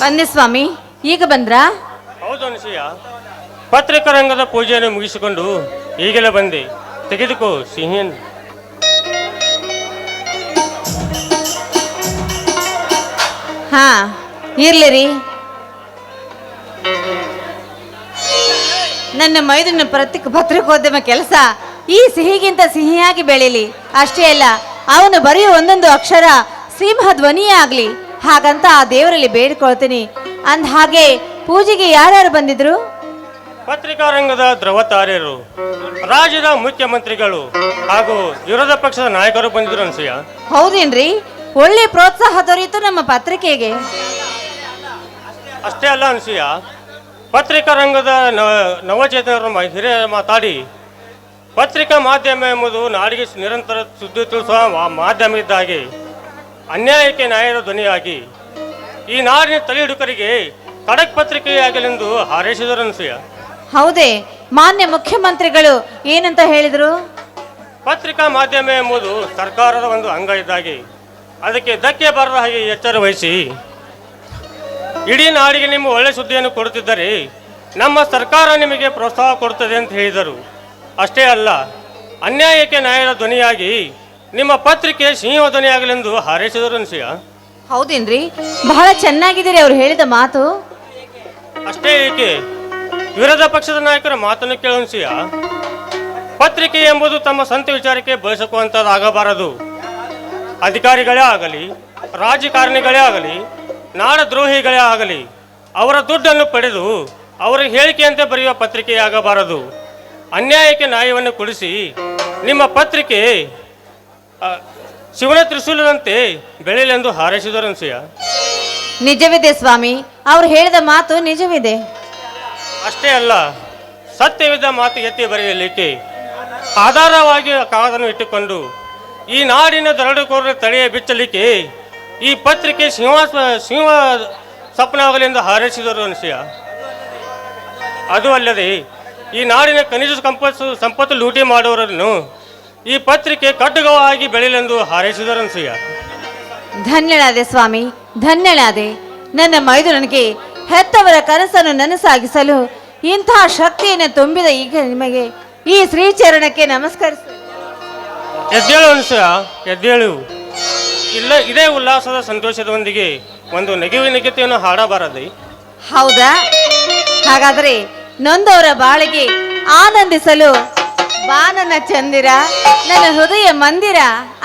ಬಂದೆ ಸ್ವಾಮಿ ಈಗ ಬಂದ್ರಾ? ಹೌದು ಅನಿಸಯ್ಯ ಪತ್ರಿಕಾ ರಂಗದ ಪೂಜೆಯನ್ನು ಮುಗಿಸಿಕೊಂಡು ಈಗಲೇ ಬಂದೆ. ತೆಗೆದುಕೋ ಸಿಹಿಯನ್. ಹಾ ಇರ್ಲಿ ರೀ. ನನ್ನ ಮೈದನ ಪ್ರತಿ ಪತ್ರಿಕೋದ್ಯಮ ಕೆಲಸ ಈ ಸಿಹಿಗಿಂತ ಸಿಹಿಯಾಗಿ ಬೆಳೀಲಿ. ಅಷ್ಟೇ ಅಲ್ಲ ಅವನು ಬರೆಯುವ ಒಂದೊಂದು ಅಕ್ಷರ ಸಿಂಹ ಧ್ವನಿಯೇ ಆಗ್ಲಿ ಹಾಗಂತ ಆ ದೇವರಲ್ಲಿ ಬೇಡಿಕೊಳ್ತೀನಿ ಅಂದ ಹಾಗೆ ಪೂಜೆಗೆ ಯಾರ್ಯಾರು ಬಂದಿದ್ರು? ಪತ್ರಿಕಾ ರಂಗದ ಧ್ರುವತಾರ್ಯರು ರಾಜ್ಯದ ಮುಖ್ಯಮಂತ್ರಿಗಳು ಹಾಗೂ ವಿರೋಧ ಪಕ್ಷದ ನಾಯಕರು ಬಂದಿದ್ರು ಅನ್ಸಯ್ಯ ಹೌದೇನ್ರಿ? ಒಳ್ಳೆ ಪ್ರೋತ್ಸಾಹ ದೊರೆಯಿತು ನಮ್ಮ ಪತ್ರಿಕೆಗೆ. ಅಷ್ಟೇ ಅಲ್ಲ ಅನ್ಸಯ್ಯ ಪತ್ರಿಕಾ ರಂಗದ ನವಚೇತನರು ಹಿರಿಯರು ಮಾತಾಡಿ ಪತ್ರಿಕಾ ಮಾಧ್ಯಮ ಎಂಬುದು ನಾಡಿಗೆ ನಿರಂತರ ಸುದ್ದಿ ತಿಳಿಸುವ ಮಾಧ್ಯಮ ಇದ್ದಾಗಿ ಅನ್ಯಾಯಕ್ಕೆ ನ್ಯಾಯದ ಧ್ವನಿಯಾಗಿ ಈ ನಾಡಿನ ತಲೆಹುಡುಕರಿಗೆ ಖಡಕ್ ಪತ್ರಿಕೆಯಾಗಲೆಂದು ಹಾರೈಸಿದರು ಅನಿಸಿಯ. ಹೌದೇ ಮಾನ್ಯ ಮುಖ್ಯಮಂತ್ರಿಗಳು ಏನಂತ ಹೇಳಿದರು? ಪತ್ರಿಕಾ ಮಾಧ್ಯಮ ಎಂಬುದು ಸರ್ಕಾರದ ಒಂದು ಅಂಗ ಇದ್ದಾಗಿ ಅದಕ್ಕೆ ಧಕ್ಕೆ ಬರದ ಹಾಗೆ ಎಚ್ಚರ ವಹಿಸಿ ಇಡೀ ನಾಡಿಗೆ ನಿಮ್ಮ ಒಳ್ಳೆ ಸುದ್ದಿಯನ್ನು ಕೊಡುತ್ತಿದ್ದರೆ ನಮ್ಮ ಸರ್ಕಾರ ನಿಮಗೆ ಪ್ರೋತ್ಸಾಹ ಕೊಡುತ್ತದೆ ಅಂತ ಹೇಳಿದರು. ಅಷ್ಟೇ ಅಲ್ಲ ಅನ್ಯಾಯಕ್ಕೆ ನ್ಯಾಯದ ಧ್ವನಿಯಾಗಿ ನಿಮ್ಮ ಪತ್ರಿಕೆ ಸಿಂಹ ಧ್ವನಿಯಾಗಲೆಂದು ಹಾರೈಸಿದರು ಅನ್ಸಿಯ? ಹೌದೇನ್ರಿ? ಬಹಳ ಚೆನ್ನಾಗಿದ್ದೀರಿ ಅವ್ರು ಹೇಳಿದ ಮಾತು. ಅಷ್ಟೇ ಏಕೆ? ವಿರೋಧ ಪಕ್ಷದ ನಾಯಕರ ಮಾತನ್ನು ಕೇಳನ್ಸಿಯ ಪತ್ರಿಕೆ ಎಂಬುದು ತಮ್ಮ ಸ್ವಂತ ವಿಚಾರಕ್ಕೆ ಬಯಸಕುವಂತದಾಗಬಾರದು ಅಧಿಕಾರಿಗಳೇ ಆಗಲಿ ರಾಜಕಾರಣಿಗಳೇ ಆಗಲಿ ನಾಡ ದ್ರೋಹಿಗಳೇ ಆಗಲಿ ಅವರ ದುಡ್ಡನ್ನು ಪಡೆದು ಅವರ ಹೇಳಿಕೆಯಂತೆ ಬರೆಯುವ ಪತ್ರಿಕೆಯಾಗಬಾರದು. ಅನ್ಯಾಯಕ್ಕೆ ನ್ಯಾಯವನ್ನು ಕೊಡಿಸಿ ನಿಮ್ಮ ಪತ್ರಿಕೆ ಶಿವನ ತ್ರಿಶೂಲದಂತೆ ಬೆಳೆಯಲೆಂದು ಹಾರೈಸಿದರು ನಿಜವಿದೆ ಸ್ವಾಮಿ ಅವ್ರು ಹೇಳಿದ ಮಾತು ನಿಜವಿದೆ. ಅಷ್ಟೇ ಅಲ್ಲ ಸತ್ಯವಿದ್ದ ಮಾತು ಎತ್ತಿ ಬರೆಯಲಿಕ್ಕೆ ಆಧಾರವಾಗಿ ಕಾಗದನ್ನು ಇಟ್ಟುಕೊಂಡು ಈ ನಾಡಿನ ದರಡುಕೋರರ ತಡೆಯ ಬಿಚ್ಚಲಿಕ್ಕೆ ಈ ಪತ್ರಿಕೆ ಸಿಂಹ ಸಿಂಹ ಸ್ವಪ್ನವಾಗಲೆಂದು ಹಾರೈಸಿದರು ಅನಿಸಿಯ. ಅದು ಅಲ್ಲದೆ ಈ ನಾಡಿನ ಖನಿಜ ಸಂಪತ್ತು ಸಂಪತ್ತು ಲೂಟಿ ಮಾಡುವವರನ್ನು ಈ ಪತ್ರಿಕೆ ಕಟ್ಟುಗವಾಗಿ ಬೆಳೆಯಲೆಂದು ಹಾರೈಸಿದರು ಅನಿಸಿಯ ಧನ್ಯಳಾದೆ ಸ್ವಾಮಿ ಧನ್ಯಳಾದೆ. ನನ್ನ ಮೈದುನನಿಗೆ ಹೆತ್ತವರ ಕನಸನ್ನು ನನಸಾಗಿಸಲು ಇಂತಹ ಶಕ್ತಿಯನ್ನು ತುಂಬಿದ ಈಗ ನಿಮಗೆ ಈ ಶ್ರೀಚರಣಕ್ಕೆ ನಮಸ್ಕರಿಸ ಎದ್ದೇಳು ಅನ್ಸಯ ಎದ್ದೇಳು. ಇಲ್ಲ ಇದೇ ಉಲ್ಲಾಸದ ಸಂತೋಷದೊಂದಿಗೆ ಒಂದು ನೆಗೆವಿನ ಗೀತೆಯನ್ನು ಹಾಡಬಾರದೆ. ಹೌದಾ? ಹಾಗಾದರೆ ನೊಂದವರ ಬಾಳಿಗೆ ಆನಂದಿಸಲು ಬಾನನ ಚಂದಿರ, ನನ್ನ ಹೃದಯ ಮಂದಿರ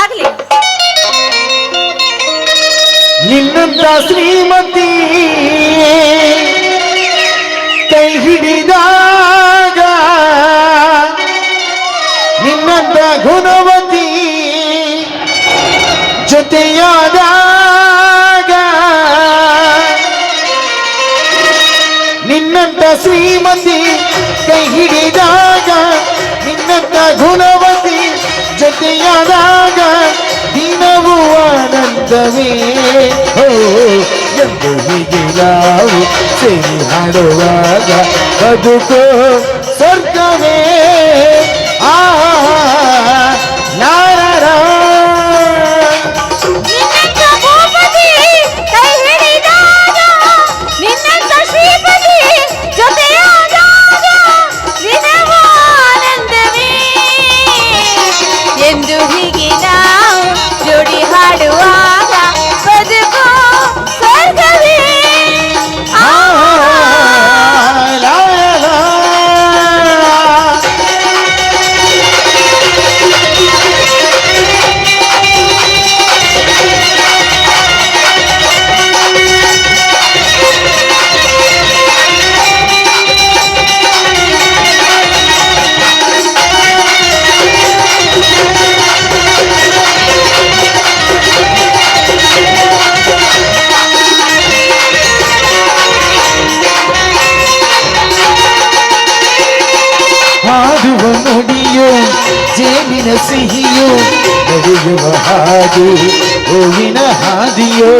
ಆಗ್ಲಿ. ನಿನ್ನಂತ ಶ್ರೀಮತಿ ಕೈ ಹಿಡಿದಾಗ ನಿನ್ನಂತ ಗುಣವತಿ ಜೊತೆಯಾದಾಗ ಶ್ರೀಮತಿ ಕೈ ಹಿಡಿದಾಗ ನಿನ್ನಂತ ಗುಣವತಿ ಜೊತೆಯಾದಾಗ ದಿನವೂ ಆನಂದವೇ. ಎಂದು ಹೀಗೆ ನಾವು ಸೇರಿ ಹಾಡುವಾಗ ಬದುಕೋ सिंहियो बहु बहादु होई नहादियो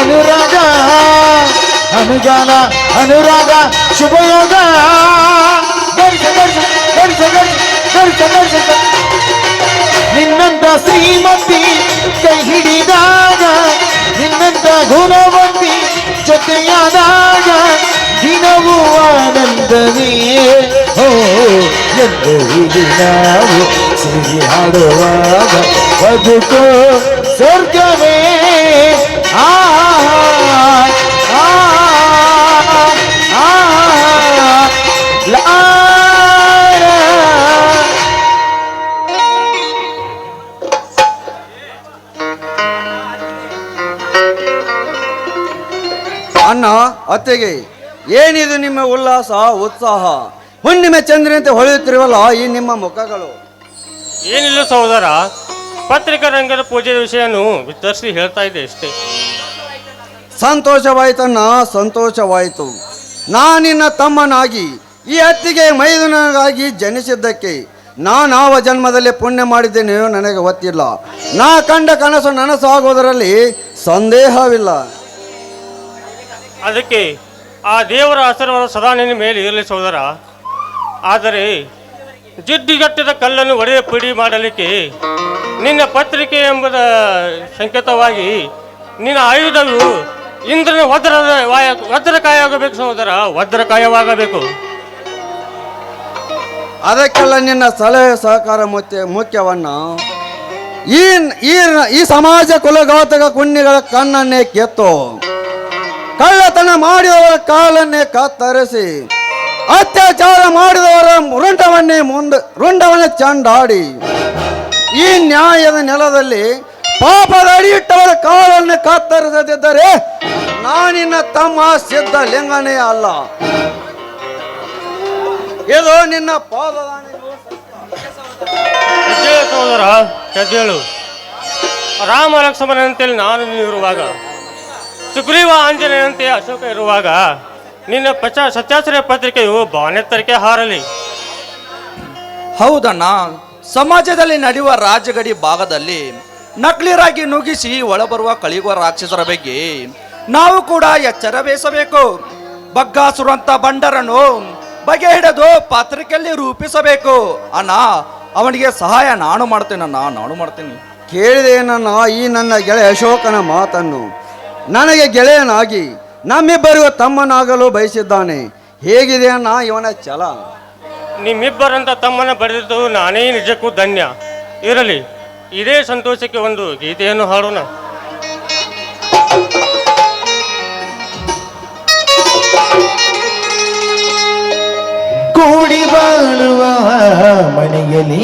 अनुराधा हम अनुराधा शुभ योगा दर्श दर्श दर्श दर्श दर्श दर्श ಶ್ರೀಮಂತಿ ಕೈ ಹಿಡಿದಾಗ, ನಿನ್ನಂತ ಗುಣವಂತಿ ಜೊತೆಯಾದಾಗ, ದಿನವೂ ಆನಂದವೇ. ಓ ಎಂದು ಇದು ನಾವು ಸಿರಿ ಹಾಡುವಾಗ ಬದುಕು ಸ್ವರ್ಗವೇ. ಆ ಅಣ್ಣ ಅತ್ತೆಗೆ ಏನಿದು ನಿಮ್ಮ ಉಲ್ಲಾಸ ಉತ್ಸಾಹ? ಹುಣ್ಣಿಮೆ ಚಂದ್ರನಂತೆ ಹೊಳೆಯುತ್ತಿರುವಲ್ಲ ಈ ನಿಮ್ಮ ಮುಖಗಳು. ಏನಿಲ್ಲ ಸಹೋದರ ಪತ್ರಿಕಾ ರಂಗದ ಪೂಜೆಯ ವಿಷಯನು ವಿತರಿಸಿ ಹೇಳ್ತಾ ಇದೆ ಅಷ್ಟೇ. ಸಂತೋಷವಾಯ್ತಣ್ಣ ಸಂತೋಷವಾಯಿತು. ನಾನಿನ್ನ ತಮ್ಮನಾಗಿ ಈ ಅತ್ತಿಗೆ ಮೈದನಾಗಿ ಜನಿಸಿದ್ದಕ್ಕೆ ನಾನಾವ ಜನ್ಮದಲ್ಲಿ ಪುಣ್ಯ ಮಾಡಿದ್ದೇನೆಯೋ ನನಗೆ ಗೊತ್ತಿಲ್ಲ. ನಾ ಕಂಡ ಕನಸು ನನಸಾಗುವುದರಲ್ಲಿ ಸಂದೇಹವಿಲ್ಲ. ಅದಕ್ಕೆ ಆ ದೇವರ ಆಶೀರ್ವಾದ ಸದಾ ನಿನ್ನ ಮೇಲೆ ಇರಲಿ ಸೋದರ. ಆದರೆ ಜಿಡ್ಡುಗಟ್ಟಿದ ಕಲ್ಲನ್ನು ಒಡೆಯ ಪುಡಿ ಮಾಡಲಿಕ್ಕೆ ನಿನ್ನ ಪತ್ರಿಕೆ ಎಂಬುದ ಸಂಕೇತವಾಗಿ ನಿನ್ನ ಆಯುಧವು ಇಂದ್ರನ ವಜ್ರ ವಾಯ ವಜ್ರಕಾಯವಾಗಬೇಕು ಸಹೋದರ ವಜ್ರಕಾಯವಾಗಬೇಕು. ಅದಕ್ಕೆಲ್ಲ ನಿನ್ನ ಸಲಹೆ ಸಹಕಾರ ಮುಖ್ಯ, ಮುಖ್ಯವನ್ನ ಈ ಈ ಸಮಾಜ ಕುಲಗಾತಕ ಕುಣ್ಯಗಳ ಕಣ್ಣನ್ನೇ ಕೆತ್ತು. ಕಳ್ಳತನ ಮಾಡಿದವರ ಕಾಲನ್ನೇ ಕತ್ತರಿಸಿ, ಅತ್ಯಾಚಾರ ಮಾಡಿದವರ ರುಂಡವನ್ನೇ ಮುಂದೆ, ರುಂಡವನ್ನೇ ಚಂಡಾಡಿ, ಈ ನ್ಯಾಯದ ನೆಲದಲ್ಲಿ ಪಾಪದ ಅಡಿಯಿಟ್ಟವರ ಕಾಲನ್ನು ಕತ್ತರಿಸದಿದ್ದರೆ ನಾನಿನ್ನ ತಮ್ಮ ಸಿದ್ಧ ಲಿಂಗನೇ ಅಲ್ಲ. ಇದು ನಿನ್ನ ಎದ್ದೇಳು ಸಹೋದರ ಹೇಳು ರಾಮ ಅಂತೇಳಿ ನಾನು ನೀನು ಇರುವಾಗ ಸುಗ್ರೀವ ಆಂಜನೇಯಂತೆ ಅಶೋಕ ಇರುವಾಗ ನಿನ್ನ ಪಚ ಸತ್ಯಾಶ್ರಯ ಪತ್ರಿಕೆಯು ಬಾನೆತ್ತರಿಕೆ ಹಾರಲಿ. ಹೌದಣ್ಣ ಸಮಾಜದಲ್ಲಿ ನಡೆಯುವ ರಾಜಗಡಿ ಭಾಗದಲ್ಲಿ ನಕ್ಲಿರಾಗಿ ನುಗ್ಗಿಸಿ ಒಳಬರುವ ಕಳಿಗುವ ರಾಕ್ಷಸರ ಬಗ್ಗೆ ನಾವು ಕೂಡ ಎಚ್ಚರ ವಹಿಸಬೇಕು. ಬಗ್ಗಾಸುರಂತ ಬಂಡರನ್ನು ಬಗೆ ಹಿಡಿದು ಪತ್ರಿಕೆಯಲ್ಲಿ ರೂಪಿಸಬೇಕು. ಅಣ್ಣ ಅವನಿಗೆ ಸಹಾಯ ನಾನು ಮಾಡ್ತೇನಣ್ಣ ನಾನು ಮಾಡ್ತೀನಿ. ಕೇಳಿದೆ ನನ್ನ ಈ ನನ್ನ ಗೆಳೆಯ ಅಶೋಕನ ಮಾತನ್ನು. ನನಗೆ ಗೆಳೆಯನಾಗಿ ನಮ್ಮಿಬ್ಬರಿಗೂ ತಮ್ಮನಾಗಲು ಬಯಸಿದ್ದಾನೆ. ಹೇಗಿದೆ ಅನ್ನ ಇವನ ಛಲ? ನಿಮ್ಮಿಬ್ಬರಂತ ತಮ್ಮನ ಬರೆದಿದ್ದು ನಾನೇ ನಿಜಕ್ಕೂ ಧನ್ಯ. ಇರಲಿ ಇದೇ ಸಂತೋಷಕ್ಕೆ ಒಂದು ಗೀತೆಯನ್ನು ಹಾಡೋಣ. ಕೂಡಿ ಬಾಳುವ ಮನೆಯಲ್ಲಿ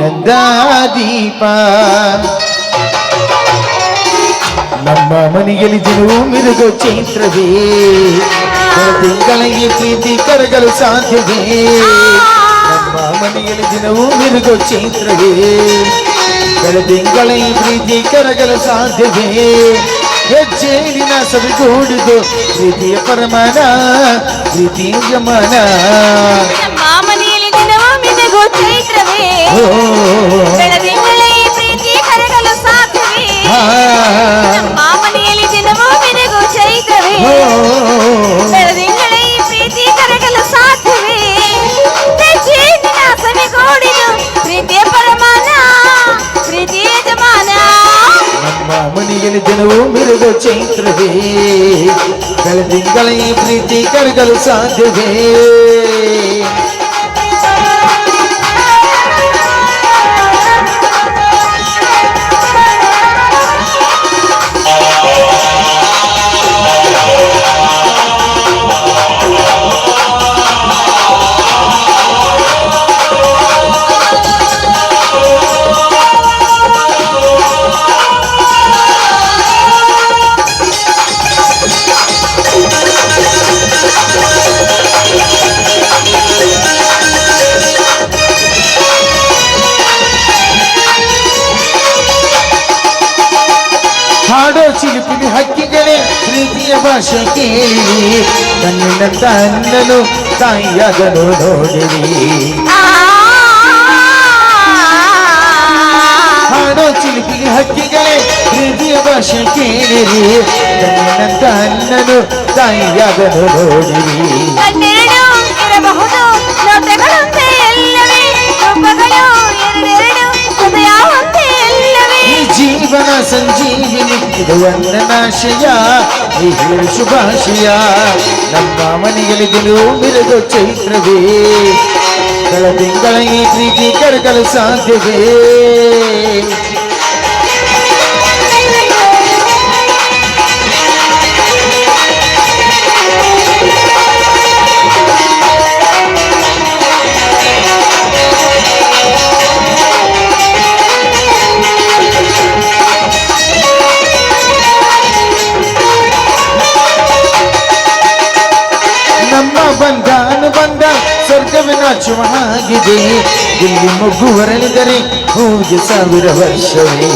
ನಂದಾದೀಪ ನಮ್ಮ ಮನೆಯಲ್ಲಿ ದಿನವೂ ಮಿರುಗೋ ಚೈತ್ರವೇ ತಿಂಗಳಿಗೆ ಪ್ರೀತಿ ಕರಗಲು ಸಾಧ್ಯವೇ ನಮ್ಮ ಮನೆಯಲ್ಲಿ ದಿನವೂ ಮಿರುಗೋ ಚೈತ್ರವೇ ಬೆಳದಿಂಗಳ ಈ ಪ್ರೀತಿ ಕರಗಲು ಸಾಧ್ಯವೇ ಹೆಜ್ಜೇನಿನ ಸವಿಗೂಡಿದು ಪ್ರೀತಿಯ ಪರಮಾನ ಪ್ರೀತಿಯ ಯಮನ ನಮ್ಮ ಮನೆಯಲ್ಲಿ ದಿನವೂ ಮಿನುಗು ಚೈತ್ರವೇ ಓ, ಬೆಳದಿಂಗಳ ಈ ಪ್ರೀತಿ ಕರಗಲು ಸಾಧ್ಯವೇ ಆ, ನಮ್ಮ ಮನೆಯಲ್ಲಿ ದಿನವೂ ಮಿನುಗು ಚೈತ್ರವೇ ಓ, ಬೆಳದಿಂಗಳ ಈ ಪ್ರೀತಿ ಕರಗಲು ಸಾಧ್ಯವೇ ಹೆಜ್ಜೆಯಿಂದ ಸವಿಗೂಡಿದು ಪ್ರೀತಿಯ ಪರಮಾನ ಪ್ರೀತಿಯ ಯಜಮಾನ ನಮ್ಮ ಮನೆಯಲ್ಲಿ ದಿನವೂ ಮಿರುಗೋ ಚೈತ್ರವೇ ಬೆಳದಿಂಗಳ ಈ ಪ್ರೀತಿ ಕರಗಲು ಸಾಧ್ಯವೇ ಭಾಷೆಗೆ ತನ್ನ ತನ್ನನು ತಾಯಿಯಾಗಲು ನೋಡಿರಿ. ಹಾಡೋ ಚಿಲುಕಿಗೆ ಹಕ್ಕಿಗಳೇ ಪ್ರೀತಿಯ ಭಾಷೆ ಕೇಳಿರಿ. ತನ್ನ ತನ್ನನು ತಾಯಿಯಾಗಲು ನೋಡಿರಿ. ಜೀವನ ಸಂಜೀವಿನಿ, ಇದು ವಂದನಾಶಯ ಹೇಳು ಶುಭಾಶಯ. ನಮ್ಮ ಮನೆಗಳಿಗೂ ಮಿರದು ಚೈತ್ರವೇ. ಕಳ ತಿಂಗಳ ಈ ಪ್ರೀತಿ ಕರಗಲು ಸಾಧ್ಯವೇ. ಗೆಲುವಿಗೆಯೇ ಗೆಲುವು ಮಗ್ಗು ಹೊರಲಿದರೆ ಹೋಗಿ ಸಾವಿರ ವರ್ಷವೇ.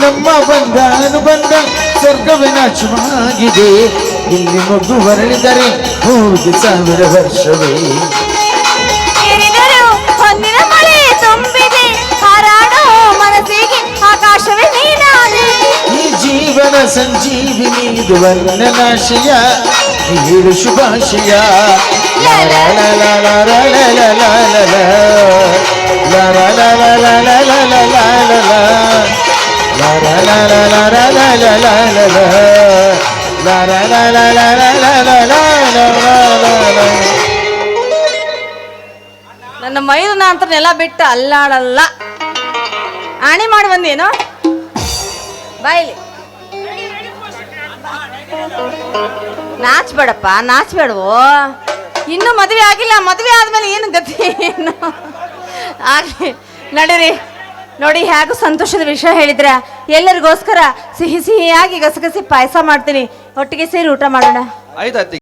ನಮ್ಮ ಬಂದ ಅನುಬಂಧ ಸ್ವರ್ಗವೇ ನಾಚವಾಗಿದೆ ಇಲ್ಲಿ ಮಗ್ಗು ಹೊರಳಿದರೆ ಹೋಗಿ ಸಾವಿರ ವರ್ಷವೇ. ಜೀವನ ಸಂಜೀವಿನಿ ಇದು ವರ್ಣನಾಶಯ. வீடு சுபாஷியா ನನ್ನ ಮೈದುನಾಥನೆಲ್ಲ ಬಿಟ್ಟು ಅಲ್ಲಾಡಲ್ಲ ಆಣಿ ಮಾಡಿ ಬಂದೇನು ಬಾಯ್ಲಿ ನಾಚ್ಬೇಡಪ್ಪ, ನಾಚ್ಬೇಡವೋ? ಇನ್ನೂ ಮದುವೆ ಆಗಿಲ್ಲ, ಮದುವೆ ಆದ್ಮೇಲೆ ಏನು ಗತಿ? ಏನು? ಆಗ್ಲಿ, ನಡೀರಿ. ನೋಡಿ, ಹೇಗೂ ಸಂತೋಷದ ವಿಷಯ ಹೇಳಿದ್ರ ಎಲ್ಲರಿಗೋಸ್ಕರ ಸಿಹಿ ಸಿಹಿಯಾಗಿ ಗಸಗಸಿ ಪಾಯಸ ಮಾಡ್ತೀನಿ. ಒಟ್ಟಿಗೆ ಸೇರಿ ಊಟ ಮಾಡೋಣ.